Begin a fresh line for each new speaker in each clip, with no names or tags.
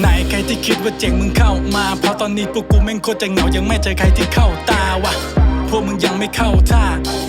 ไหนใครที่คิดว่าเจ๋งมึงเข้ามา เพราะตอนนี้พวกกูแม่งโคตรจะเหงา ยังไม่เจอใครที่เข้าตาวะพวกมึงยังไม่เข้าท่า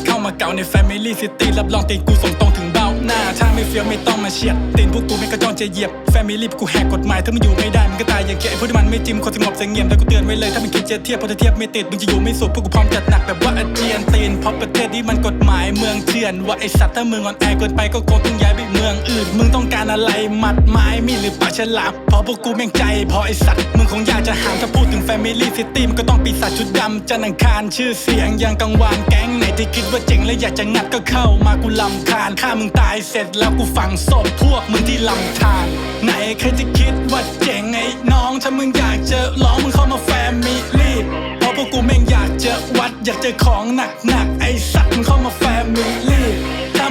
เข้ามาเก่าใน Family City รับรองตีนกูส่งตรงถึงเบ้าหน้า ถ้าไม่เฟี้ยวไม่ต้องมาเฉียดตีนพวกกูไม่งกระจองจะเหยียบ Family พวกกูแหกกฎหมาย ถ้ามึงอยู่ไม่ได้มึงก็ตายอย่างแกไอ้พวกที่มันไม่จิ้มคนสงบเสงี่ยมแต่กูเตือนไว้เลยถ้ามึงคิดจะเทียบพราะเทียบไม่ติดมึงจะอยู่ไม่สุขพวกกูพร้อมจัดหนักแบบว่าอาเจียนตีนเพราะประเทศนี้มันกฎหมายเมืองเถื่อนว่าไอสัตว์ถ้ามึงอ่อนแอเกินไปก็คงต้องย้ายไป มืองอื่น มึงต้องการอะไรหมัดไม้มีหรือปากฉลามเพราะพวกกูแม่งใจพอไอสัตว์ มึงคงอยากจะหามถ้าพูดถึง Family City มันก็ต้องปีศาจชุดดำจันทร์อังคารชื่อเสียงยังกังวานแก๊งไหนที่คิดว่าเจ๋งและอยากจะงัดก็เข้ามากูลำคาญฆ่ามึงตายเสร็จแล้วกูฝังศพพวกมึงที่ลำธารไหนใครจะคิดว่าเจ๋งไอ้น้องถ้ามึงอยากเจอร้องมึงเข้ามาแฟมิลี่เพราะพวกกูแม่งอยากเจอวัดอยากเจอของหนักหนักๆไอ้สั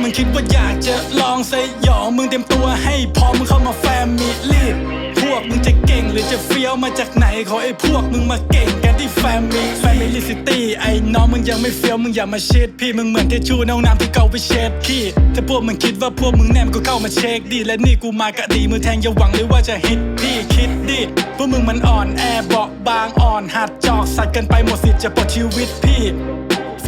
งคิดว่าอยากจอลองสยองมึงเตรียมตัวให้พร้อมมึงเข้ามาแฟมิลี่พวกมึงจะเก่งหรือจะเฟี้ยวมาจากไหนขอไอ้พวกมึงมาเก่งกันที่แฟมิแฟมิลี่ซิตี้ไอ้น้องมึงยังไม่เฟี้ยวมึงอย่ามาเช็ดพี่มึงเหมือนเทชูในห้องน้ำที่เก่าไปเช็ดพี่ถ้าพวกมึงคิดว่าพวกมึงแนมก็เข้ามาเช็คดีและนี่กูมากะดีมือแทงอย่าหวังเลยว่าจะฮิตพี่คิดดิพวกมึงมันอ่อนแอเบาบางอ่อนหัดจอกสัตว์กินไปหมดสิทธิ์จะปลดชีวิตพี่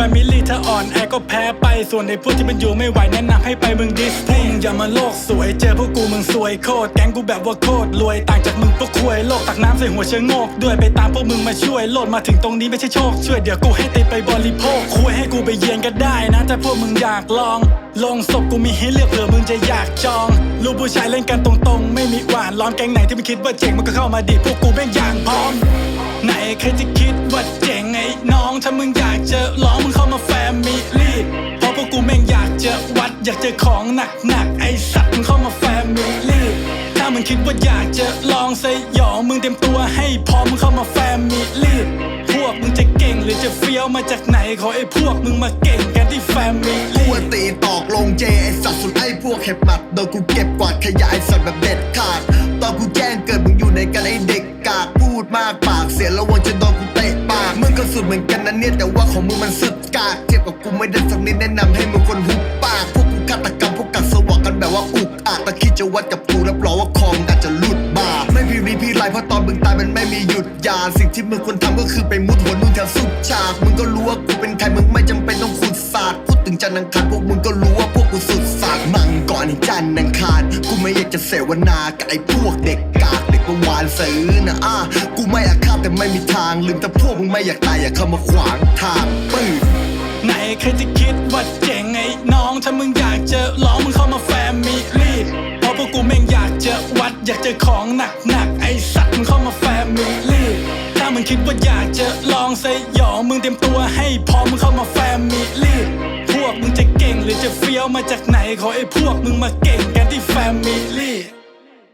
แฟมิลี่ถ้าอ่อนแอก็แพ้ไป ส่วนในพวกที่มันอยู่ไม่ไหวแนะนำให้ไปมึงดิสพวกมึงอย่ามาโลกสวยเจอพวกกูมึงสวยโคตรแก๊งกูแบบว่าโคตรรวยต่างจากมึงพวกควยโลกตักน้ำใส่หัวเชงโงกด้วยไปตามพวกมึงมาช่วยโลดมาถึงตรงนี้ไม่ใช่โชคช่วยเดี๋ยวกูให้ติดไปบริโภคคุยให้กูไปเยือนก็ได้นะถ้าพวกมึงอยากลอง ลงศพกูมีให้เลือกเผื่อมึงจะอยากจองลูกผู้ชายเล่นกันตรงๆ ไม่มีหวานล้อมแก๊งไหนที่มึงคิดว่าเจ๋งมันก็เข้ามาดิพวกกูแม่งอย่างพ อยากเจอของหนักหนักๆไอ้สัตว์มึงเข้ามาแฟมิลี่ถ้ามึงคิดว่าอยากจอลองสยองมึงเตรียมตัวให้พร้อมมึงเข้ามาแฟมิลี่พวกมึงจะเก่งหรือจะเฟี้ยวมาจากไหนขอไอ้พวกมึงมาเก่งกันที่แฟมิลี่
อะตีตอกลงเจไอสัตว์สุดไอพวกเห็บหมัดโดนกูเก็บกวาดขยายสัตว์แบบเด็ดขาดตอนกูแจ้งเกิดมึงอยู่ในกันไอเด็กกากพูดมากปากเสียระวังจะโดนกูเตะปากมึงก็สุดเหมือนกันนะเนี่ยแต่ว่าของมึงมันสุดกากเทียบกับกูไม่ได้สักนิดแนะนำให้มึงคนหุบปากพวก ฆาตกรรมพวกกัดสวะกันแบบว่าอุกอาจแต่คิดจะวัดกับกูรับรองว่าคองอาจจะหลุดบาไม่พี่รีพี่ไรเพราะตอนมึงตายมันไม่มีหยุดยา สิ่งที่มึงควรทำก็คือไปมุดหัวนุ่นแถวสุดฉากมึงก็รู้ว่ากูเป็นใครมึงไม่จำเป็นต้องขุดศาสตร์พูดถึงจันทร์อังคารพวกมึงก็รู้ว่าพวกกูสุดศาสตร์มังก่อนจันทร์อังคารกูไม่อยากจะเสวนากับไอ้พวกเด็กกากเด็กประวานซื้อนะอะกูไม่อาฆาตแต่ไม่มีทางลืมแต่พวกมึงไม่อยากตายอย่าเข้ามาขวางทางปืน
ไหนใครจะคิดว่าเจ๋ น้องถ้ามึงอยากเจอร้องมึงเข้ามาแฟมิลี่เพราะพวกกูแม่งอยากเจอวัด อยากเจอของหนักหนักๆไอ้สัตว์มึงเข้ามาแฟมิลี่ถ้ามึงคิดว่าอยากเจอลองสยองมึงเตรียมตัวให้พร้อมมึงเข้ามาแฟมิลี่พวกมึงจะเก่งหรือจะเฟี้ยวมาจากไหนขอไอ้พวกมึงมาเก่งกันที่แฟมิลี่